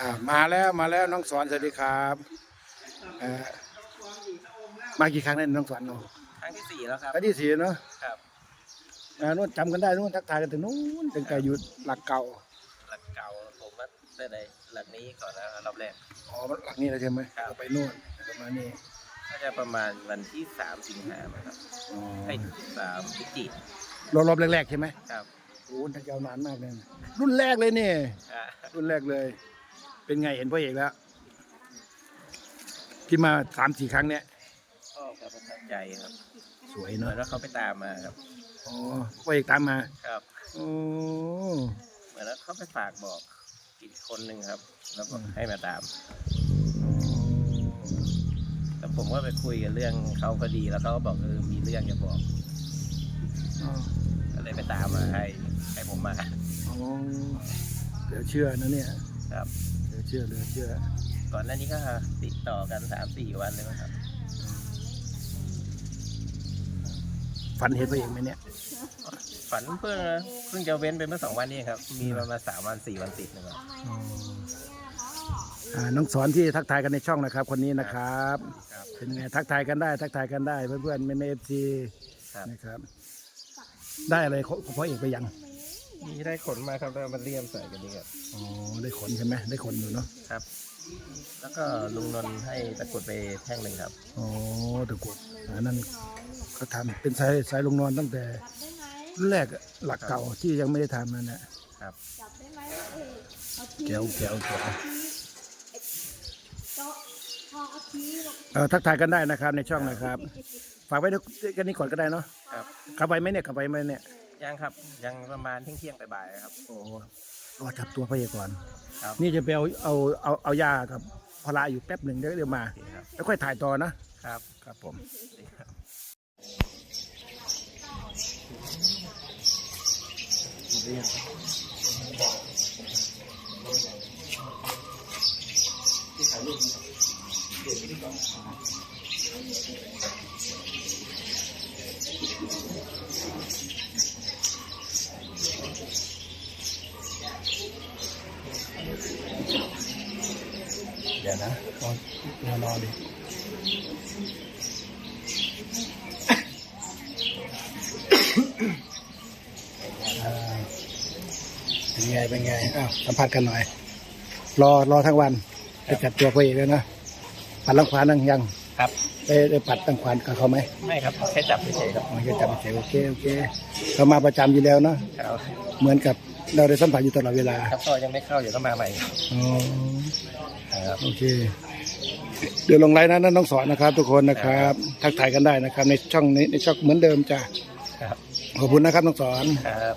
อ่ามาแล้วมาแล้วน้องสอนสวัสดีครับเอ่อมากี่ครั้งแล้วน้องสอนเนาะครั้งที่สี่แล้วครับ ครั้งที่สี่เนาะครับ อ่านู่นจำกันได้นู่นทักทายกันถึงนู้นตั้งแต่อยู่หลักเก่าหลักเก่าผมว่าได้ในหลักนี้ก่อนนะรอบแรก อ๋อหลักนี้เลยใช่ไหมครับ ไปนู่นประมาณนี้น่าจะประมาณวันที่สามสิงหาคมครับอ๋อไอ้สามพฤศจิกรอบรอบแรกๆใช่ไหมครับโอ้ทักยาวนานมากเลยนะรุ่นแรกเลยนี่อ่ารุ่นแรกเลย เป็นไงเห็นพ่อเอกแล้วที่มาสามสี่ครั้งเนี้ยก็ประทับใจครับสวยเหมืเนาะอนว่าเขาไปตามมาครับอ๋อพ่อเอกตามมาครับโอ้เหมือนว่าเขาไปฝากบอกอีกคนหนึ่งครับ แล้วก็ให้มาตามแล้วผมก็ไปคุยกันเรื่องเขาพอดีแล้วเขาก็บอกเออมีเรื่องจะบอกอ๋อก็เลยไปตามมาให้ให้ผมมาอ๋อเดี๋ยวเชื่อนะเนี่ยครับ เดี๋ยวเชื่อเดี๋ยวเชื่อก่อนหน้านี้ก็ติดต่อกันสามสี่วันเลยมั้งครับ ฝันเห็นพระเอกไหมเนี่ยฝันเพิ่งเพิ่งจะเว้นไปเมื่อสองวันนี้ครับ มีประมาณสามวันสี่วันติดนะครับอ่าน้องสอนที่ทักทายกันในช่องนะครับ คนนี้นะครับ ครับเป็นไงทักทายกันได้ ทักทายกันได้เพื่อนๆเมนเอฟซีครับนะครับ ได้อะไรของพ่อเอกไปยัง มีได้ขนมาครับแล้วมาเลี่ยมใส่กันดีครับอ๋อได้ขนใช่ไหมได้ขนอยู่เนาะครับ แล้วก็ลุงนนท์ให้ตะกรุดไปแท่งหนึ่งครับ อ๋อตะกรุดอันนั้นเขาทำเป็นสายสายลงนอนตั้งแต่รุ่นแรกอะหลักเก่าที่ยังไม่ได้ทำนั่นแหละครับ จับได้ไหมเอกเอาทีแก้วแก้วแก้ว โต๊ะพอเอาทีลงเออทักทายกันได้นะครับในช่องนะครับ ฝากไว้ด้วยกันนี้ก่อนก็ได้เนาะครับ ขับไปไหมเนี่ยขับไปไหมเนี่ย ยังครับ ยังประมาณเที่ยงเที่ยงๆบ่ายๆครับ โอ้รอจับตัวพระเอกก่อนครับ นี่จะไปเอาเอาเอาเอายากับพลาอยู่แป๊บหนึ่งเดี๋ยวเดี๋ยวมา โอเคครับ แล้วค่อยถ่ายต่อนะครับ ครับผมดีครับเดี๋ยวนะนอนนอนนอนดิอ่าเป็นไง เป็นไง อ้าว สัมผัสกันหน่อย รอ รอทั้งวันไปจับตัวพระเอกเลยนะ ปัดลังควานนั่งยัง ครับได้ได้ปัดลังควานกับเขาไหมไม่ครับแค่จับเฉยๆครับมันก็จับเฉยโอเค โอเค เขามาประจำอยู่แล้วเนาะ ครับ เหมือนกับ เราได้สัมผัสอยู่ตลอดเวลาครับก็ยังไม่เข้าเดี๋ยวต้องมาใหม่ครับอ๋อครับโอเค เดี๋ยวลงไลน์นะนั่นน้องสอนนะครับ ทุกคนนะครับ ทักทายกันได้นะครับ ในช่องนี้ในช่องเหมือนเดิมจ้ะครับขอบคุณนะครับน้องสอนครับ